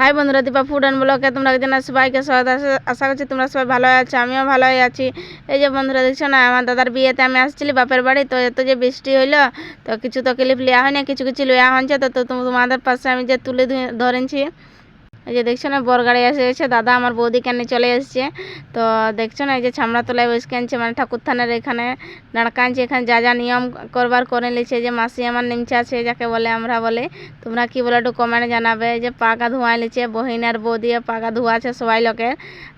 High বন্ধুরা, Dipa food and ব্লকে তোমরা জানা সবাইকে স্বাগত। আশা- করছি তোমরা সবাই ভালো আছো, আমিও ভালোই আছি। এই যে বন্ধুরা, দেখছ না, আমার দাদার বিয়েতে আমি আসছিলি বাপের বাড়ি, তো এত যে বৃষ্টি হইল, তো কিছু তো ক্লিপ লেওয়া হয়নি, কিছু কিছু লোয়া হয়েছে তো তোমাদের পাশে আমি যে তুলে ধরে- ধরেছি। এই যে দেখছ না, বর গাড়ি এসে গেছে, দাদা আমার বৌদি কেন চলে এসছে। তো দেখছ না, এই যে ছামড়াতলায় বসে আনছে মানে ঠাকুর থানের এখানে আনছে এখানে যা যা নিয়ম করবার করে নিয়েছে যে মাসি আমার নিমচা আছে যাকে বলে আমরা বলে, তোমরা কি বলে একটু কমেন্ট জানাবে। যে পাকা ধোঁয়া নিচ্ছে বহিন আর বৌদি পাকা ধোয়া আছে সবাই লোকের,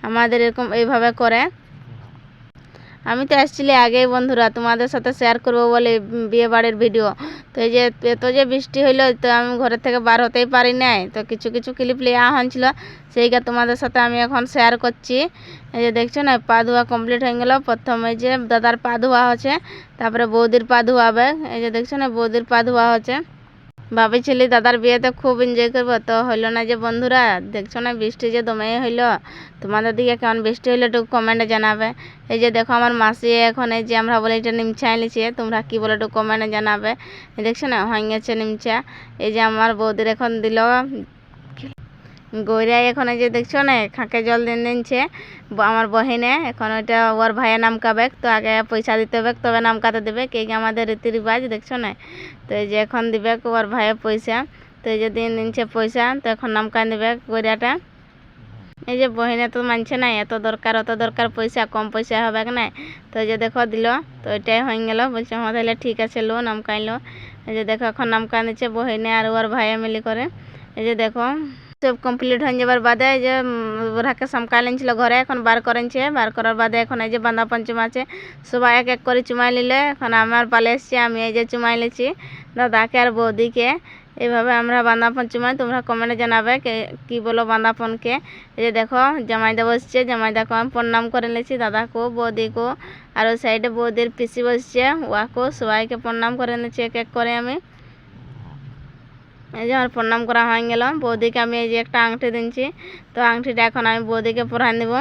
আমাদের এরকম এইভাবে করে। আমি তো এসেছিলি আগেই বন্ধুরা, তোমাদের সাথে শেয়ার করব বলে বিয়ে বাড়ির ভিডিও তো এই যে, এত যে বৃষ্টি হইল, তো আমি ঘরের থেকে বার হতেই পারি নাই। তো কিছু কিছু ক্লিপ লিয়া হয়েছিল সেইটা তোমাদের সাথে আমি এখন শেয়ার করছি। এই যে দেখছ না পা ধোয়া কমপ্লিট হয়ে গেল। প্রথমে যে দাদার পা ধোয়া হচ্ছে, তারপরে বৌদির পা ধোয়াবে এই যে দেখছ না, বৌদির পা ধোয়া হচ্ছে। ভাবেছিলি দাদার বিয়েতে খুব এনজয় করব, তো হইল না যে বন্ধুরা, দেখছ না বৃষ্টি যে দমে হইল? তোমাদের দিকে কেমন বৃষ্টি হইল একটু কমেন্টে জানাবে। এই যে দেখো আমার মাসি এখন এই যে আমরা বলে এটা নিমচা এনেছি, তোমরা কি বলে একটু কমেন্টে জানাবে। দেখছ না হয়ে গেছে নিমচা। এই যে আমার বৌদির এখন দিল গৌরাই এখন এই যে দেখছ না, খাঁকে জল দিন দিনছে আমার বহিনে, এখন ওইটা ওর ভাইয়ের নামকাবে তো আগে পয়সা দিতে হবে তবে নামকাতে দেবে। কে আমাদের রীতি রিবাজ দেখছ না? তো এই যে এখন দিবে ওর ভাইয়ের পয়সা। তো এই যে দিন দিনছে পয়সা, তো এখন নামকান দিবে গৌরাটা এই যে বহিনে তো মানছে না, এত দরকার, অত দরকার, পয়সা, কম পয়সা হবে না? তো এই যে দেখো দিল, তো ওইটাই হয়ে গেল। বলছে হ্যাঁ তাহলে ঠিক আছে, লো নামকাইলো এই যে দেখো, এখন নামকান দিচ্ছে বহিনে আর ওর ভাইয়ে মিলি করে। এই যে দেখো সব কমপ্লিট হয়ে যাবার বাদে যে উম, ওরাকে সামকালেন ছিল ঘরে এখন বার করেনছে বার করার বাদে এখন এই যে বাঁধা পঞ্চম আছে সবাই এক এক করে চুমাই নিলে। এখন আমার পালে এসছে আমি এই যে চুমাই নিয়েছি। দাদাকে আর বৌদিকে। এইভাবে আমরা বাঁধাপন চুমাই তোমরা কমেন্টে জানাবে কে বলো বাঁধাপনকে এই যে দেখো জামাইদা বসছে জামাইদাকে আমি প্রণাম করে নিয়েছি। দাদাকে বৌদিকে আর ওই সাইডে বৌদির পিসি বসছে ওয়াকেও সবাইকে প্রণাম করে নিয়েছি এক এক করে আমি। এই যে আমার প্রণাম করা হয়ে গেল। বৌদিকে আমি এই যে একটা আংটি দিচ্ছি তো আংটিটা এখন আমি বৌদিকে পরাই দেবো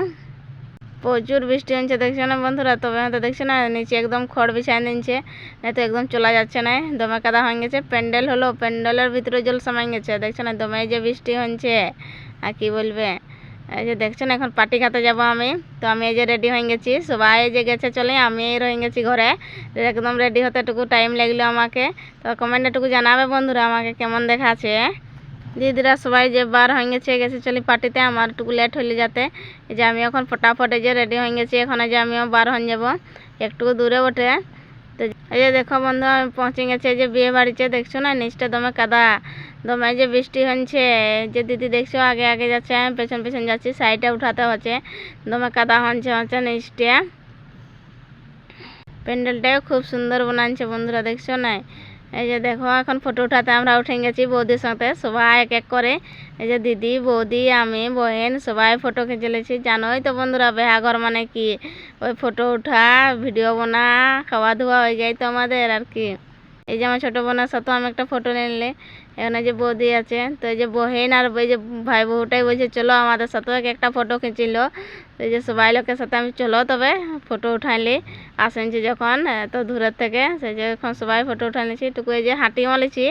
প্রচুর বৃষ্টি হচ্ছে, দেখছ না বন্ধুরা? তবে হয়তো দেখছ না, নিচে একদম খড় বিছাই নিচ্ছে না তো একদম চলা যাচ্ছে না। দমে কাদা হয়ে গেছে। প্যান্ডেল হলো, প্যান্ডেলের ভিতরে জল সামাই গেছে। দেখছ না, দমে যে বৃষ্টি হচ্ছে। আর কি বলবে? এই যে দেখছেন, এখন পার্টি খাতে যাব আমি। তো আমি এই যে রেডি হয়ে গেছি। সবাই যে গেছে চলে, আমি রয়ে গেছি ঘরে। একদম রেডি হতে টুকু টাইম লাগল আমাকে। তো কমেন্টে টুকু জানাবে বন্ধুরা আমাকে কেমন দেখাচ্ছে। দিদিরা সবাই যে বার হয়ে গেছে গেছে চলি পার্টিতে, আমার টুকু লেট হইলে যাতে। যে আমি এখন ফটাফট যে রেডি হয়ে গেছি, এখন যে আমিও বার হয়ে যাব। একটু দূরে বটে। তো এই যে দেখো বন্ধু, আমি পৌঁছে গেছে যে বিয়ে বাড়িতে, দেখছ না? নিচটা দমে কাদা। দমে যে বৃষ্টি হচ্ছে। যে দিদি, দেখছ? আগে আগে যাচ্ছে, আমি পেছন পেছন যাচ্ছি সাইডে উঠাতে হচ্ছে। দমে কাদা হচ্ছে হচ্ছে নিচটা। প্যান্ডেলটাও খুব সুন্দর বানাচ্ছে বন্ধুরা, দেখছ না? এই যে দেখো, এখন ফটো উঠাতে আমরা উঠে গেছি বৌদির সাথে। সবাই এক এক করে। এই যে দিদি, বৌদি, আমি বহেন সবাই ফটো খেঁচেলেছি। জানোই তো বন্ধুরা বেহাঘর মানে কি? ওই ফটো উঠা ভিডিও বানা খাওয়া ধোয়া হয়ে যায় তো আমাদের, আর কি। এই যে আমার ছোটো বোনের সাথেও আমি একটা ফটো নিলে। এখানে যে বৌদি আছে, তো এই যে বহেন আর ওই যে ভাই বহুটাই বলছে, চলো আমাদের সাথেও এক একটা ফটো খিঁচিল। তো এই যে সবাই লোকের সাথে আমি চলো তবে ফটো উঠাইলি। আসেনছি যখন এত দূরের থেকে সেই যে এখন সবাই ফটো উঠাই নিয়েছি টুকু এই যে হাঁটি মালিছি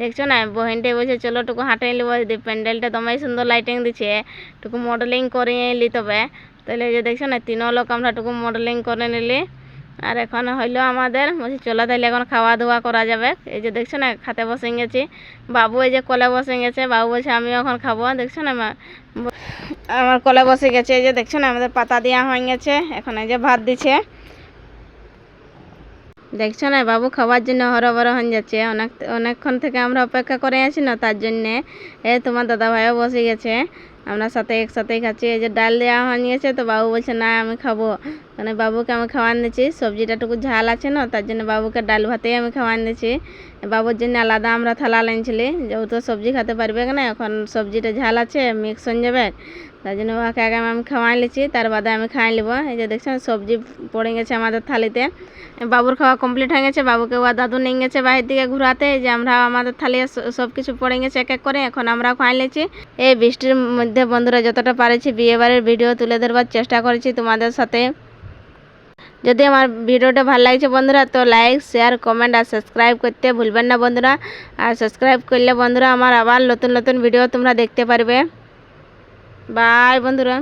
দেখছ না? বহিনটাই বলছে, চলো টুকু হাঁটাই নিব দিদি প্যান্ডেলটা দমাই সুন্দর লাইটিং দিচ্ছে টুকু মডেলিং করে এলি তবে। তাহলে এই যে দেখছ না, তিনও লোক আমরা টুকু মডেলিং করে নিলি। আর এখন হইল আমাদের। বলছি, চলো তাহলে এখন খাওয়া দাওয়া করা যাবে। এই যে দেখছ না, খাতে বসে গেছি। বাবু এই যে কলে বসে গেছে। বাবু বলছে, আমিও এখন খাব। দেখছ না আমার কলে বসে গেছে। এই যে দেখছ না, আমাদের পাতা দেওয়া হয়ে গেছে। এখন এই যে ভাত দিছে। দেখছ না, বাবু খাওয়ার জন্য হরবর হয়ে যাচ্ছে। অনেক, অনেকক্ষণ থেকে আমরা অপেক্ষা করে আছি না, তার জন্যে। এ, তোমার দাদা ভাইও বসে গেছে। আমরা সাথে একসাথেই খাচ্ছি। এই যে ডাল দেওয়া হয়ে গেছে, তো বাবু বলছে, না, আমি খাব। মানে বাবুকে আমি খাওয়ান দিচ্ছি সবজিটা টুকু ঝাল আছে না, তার জন্য বাবুকে ডাল ভাতেই আমি খাওয়ান দিচ্ছি বাবুর জন্য আলাদা আমরা থালা লাইনছিলি যেহেতু সবজি খেতে পারবে না, এখন সবজিটা ঝাল আছে মিক্স হয়ে যাবে। তার জন্য ওকে আগে আমি খাওয়াই লিছি তার বাদে আমি খাই নিব। এই যে দেখছেন, সবজি পড়ে গেছে আমাদের থালিতে। বাবুর খাওয়া কমপ্লিট হয়ে গেছে, বাবুকে ওয়া দাদু নিয়ে গেছে বাহির দিকে ঘুরাতে। যে আমরা আমাদের থালি সব কিছু পড়ে গেছে এক এক করে, এখন আমরা খাই নিয়েছি। এই বৃষ্টির মধ্যে বন্ধুরা যতটা পারেছি বিয়েবাড়ির ভিডিও তুলে ধরবার চেষ্টা করেছি তোমাদের সাথে। যদি আমার ভিডিওটা ভালো লাগছে বন্ধুরা, তো লাইক শেয়ার কমেন্ট আর সাবস্ক্রাইব করতে ভুলবেন না বন্ধুরা। আর সাবস্ক্রাইব করলে বন্ধুরা আমার আবার নতুন নতুন ভিডিও তোমরা দেখতে পারবে। বাই বন্ধুরা।